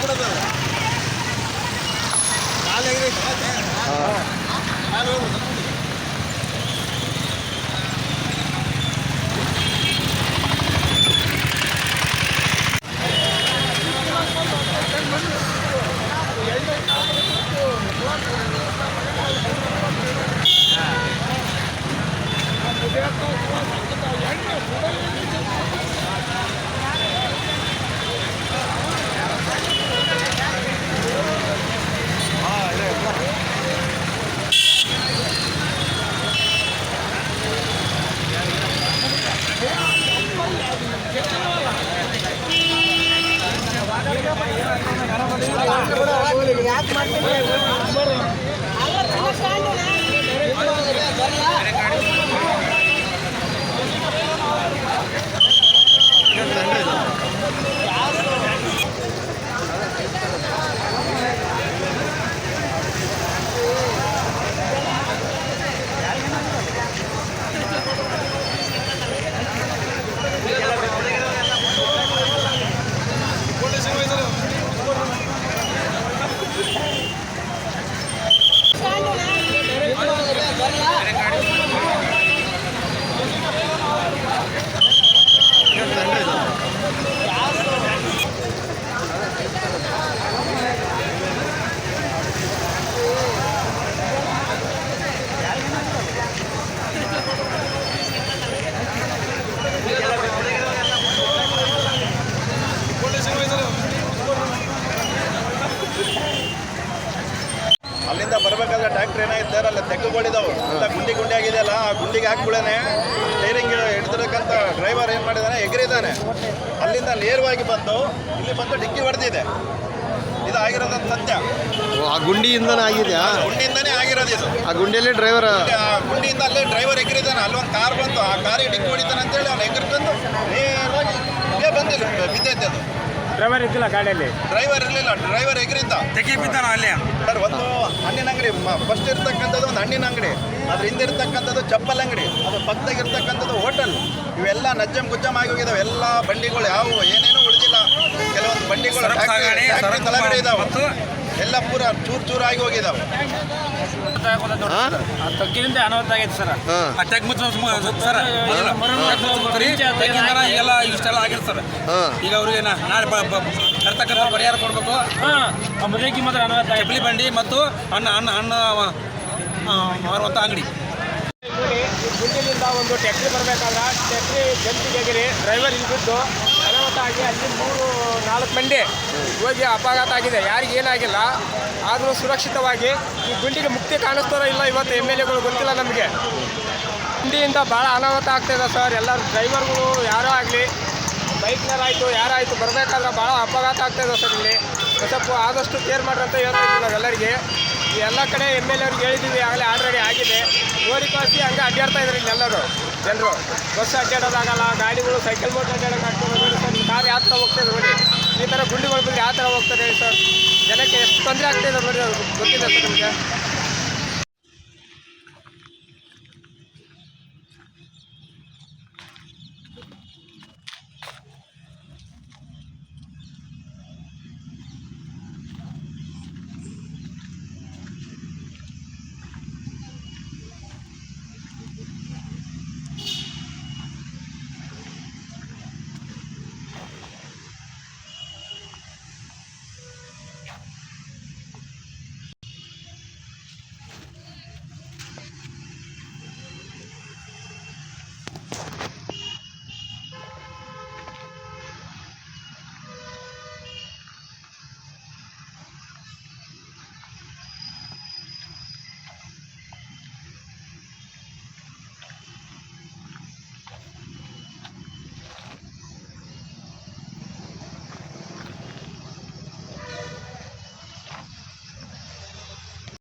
కూడా ಅಲ್ಲಿಂದ ಬರ್ಬೇಕಾದ್ರೆ ಟ್ರ್ಯಾಕ್ಟರ್ ಏನಾಗಿದೆ ಅಲ್ಲಿ ತೆಗ್ಗುಗಳಿದಾವೆ. ಎಲ್ಲ ಗುಂಡಿ ಗುಂಡಿ ಆಗಿದೆಯಲ್ಲ ಆ ಗುಂಡಿಗೆ ಹಾಕ್ಬಿಡೇನೆ ಸ್ಟೇರಿಂಗ್ ಹಿಡಿದಿರಕ್ಕಂತ ಡ್ರೈವರ್ ಏನು ಮಾಡಿದಾನೆ? ಎಗರಿದ್ದಾನೆ ಅಲ್ಲಿಂದ ನೇರವಾಗಿ ಬಂದು ಇಲ್ಲಿ ಬಂದು ಡಿಕ್ಕಿ ಹೊಡೆದಿದೆ. ಇದು ಆಗಿರೋದಂತ ಸತ್ಯ ಆ ಗುಂಡಿಯಿಂದನೇ ಆಗಿದೆಯಾ ಗುಂಡಿಯಿಂದನೇ ಆಗಿರೋದು ಇದು. ಆ ಗುಂಡಿಯಲ್ಲಿ ಡ್ರೈವರ್ ಆ? ಗುಂಡಿಯಿಂದ ಅಲ್ಲೇ ಡ್ರೈವರ್ ಎಗರಿದಾನೆ. ಅಲ್ಲೊಂದು ಕಾರ್ ಬಂತು. ಆ ಕಾರಿಗೆ ಡಿಕ್ಕಿ ಹೊಡಿತಾನೆ ಅಂತೇಳಿ ಅವ್ನು ಎಗರ್ಕೊಂಡು ನೇರವಾಗಿ ಇಲ್ಲೇ ಬಂದಿಲ್ಲ ಬಿದ್ದೈತೆ ಅದು. ಡ್ರೈವರ್ ಇದ್ದಿಲ್ಲ ಗಾಡಿಯಲ್ಲಿ. ಡ್ರೈವರ್ ಇರಲಿಲ್ಲ ಡ್ರೈವರ್ ಎಗರಿದ್ದ ತೆಗಿ ಬಿದ್ದಾನ ಅಲ್ಲಿ ಸರ್ ಒಂದು ಹಣ್ಣಿನ ಅಂಗಡಿ ಫಸ್ಟ್ ಇರ್ತಕ್ಕಂಥದ್ದು ಒಂದು ಹಣ್ಣಿನ ಅಂಗಡಿ ಅದ್ರ ಹಿಂದೆ ಇರ್ತಕ್ಕಂಥದ್ದು ಚಪ್ಪಲ್ ಅಂಗಡಿ ಅದು ಪಕ್ಕದಾಗ ಇರ್ತಕ್ಕಂಥದ್ದು ಹೋಟೆಲ್. ಇವೆಲ್ಲ ನಜ್ಜಂ ಗುಜ್ಜಮ್ ಆಗಿ ಹೋಗಿದಾವೆ. ಎಲ್ಲ ಬಂಡಿಗಳು ಯಾವುವು ಏನೇನೂ ಉಳಿದಿಲ್ಲ. ಕೆಲವೊಂದು ಬಂಡಿಗಳು ತಳಗಡೆ ಇದಾವೆ ಎಲ್ಲ ಪೂರ ಚೂರ್ ಚೂರ್ ಆಗಿ ಹೋಗಿದಾವೆ ತಗ್ಗಿನಿಂದ ಅನಾಹುತ ಆಗೈತೆ ಸರ್. ಅಟ್ಯಾಕ್ ಮುಚ್ಚ ಸರ್ ಎಲ್ಲ ಇಷ್ಟೆಲ್ಲ ಆಗಿರ್ತಾರೆ ಸರ್ ಹಾಂ. ಈಗ ಅವ್ರಿಗೆ ನಾ- ನಾಳೆ ಬ- ಬ- ಬರ್ತಕ್ಕಂಥ ಪರಿಹಾರ ಕೊಡಬೇಕು. ಮದುವೆಗೆ ಮಾತ್ರ ಅನಾಹುತ ಚಪ್ಪಲಿ ಬಂಡಿ ಮತ್ತು ಅನ್ನ ಅನ್ನ ಅನ್ನ ಆ, ಮಾರುವಂಥ ಅಂಗಡಿ. ಗುಂಡಿಲಿಂದ ಒಂದು ಟ್ಯಾಕ್ಟ್ರಿ ಬರಬೇಕಾದ್ರೆ ಟ್ಯಾಕ್ಟ್ರಿ ಜಂಪಿಗೆಗಿರಿ ಡ್ರೈವರ್ ಇಲ್ಲಿ ಆಗಿ ಅಲ್ಲಿ ಮೂರು, ನಾಲ್ಕು ಮಂದಿ ಹೋಗಿ ಅಪಘಾತ ಆಗಿದೆ. ಯಾರಿಗೆ ಏನಾಗಿಲ್ಲ. ಆದರೂ ಸುರಕ್ಷಿತವಾಗಿ ಈ ಗುಂಡಿಗೆ ಮುಕ್ತಿ ಕಾಣಿಸ್ತಾರೋ ಇಲ್ಲ ಇವತ್ತು ಎಂ ಎಲ್ ಎಗಳು ಗೊತ್ತಿಲ್ಲ ನಮಗೆ. ಗುಂಡಿಯಿಂದ ಭಾಳ ಅನಾಹುತ ಆಗ್ತಾಯಿದೆ ಸರ್. ಎಲ್ಲರೂ ಡ್ರೈವರ್ಗಳು ಯಾರೋ ಆಗಲಿ ಬೈಕ್ನರಾಯಿತು ಯಾರಾಯಿತು, ಬರಬೇಕಾದ್ರೆ ಭಾಳ ಅಪಘಾತ ಆಗ್ತಾಯಿದೆ ಸರ್ ಇಲ್ಲಿ. ಸ್ವಲ್ಪ ಆದಷ್ಟು ಕೇರ್ ಮಾಡ್ರಿ ಅಂತ ಹೇಳ್ತಾ ಇದ್ದೀವಿ ನಾವೆಲ್ಲರಿಗೆ ಎಲ್ಲ ಕಡೆ ಎಂ ಎಲ್ ಅವ್ರಿಗೆ ಹೇಳಿದ್ದೀವಿ ಆಗಲೇ ಆಲ್ರೆಡಿ ಆಗಿದೆ. ನೋಡಿ ಕಳಿಸಿ ಹಂಗೆ ಅಡ್ಡಾಡ್ತಾ ಇದ್ದಾರೆ ಇಲ್ಲೆಲ್ಲರೂ ಜನರು. ಬಸ್ ಅಡ್ಡಾಡೋದಾಗಲ್ಲ, ಗಾಡಿಗಳು ಸೈಕಲ್ ಮೋಟರ್ ಅಡ್ಡಾಡೋಕೆ ಆಗ್ತದೆ ನೋಡಿ ಸರ್. ಕಾರ್ ಯಾವ ಥರ ಇದೆ ನೋಡಿ. ಈ ಥರ ಗುಂಡಿಗಳು ಬಂದು ಯಾವ ಥರ ಹೋಗ್ತಾರೆ ಸರ್. ಜನಕ್ಕೆ ಎಷ್ಟು ತೊಂದರೆ ಆಗ್ತಾಯಿದೆ ನೋಡಿ ಗೊತ್ತಿಲ್ಲ ಸರ್ ನಿಮಗೆ.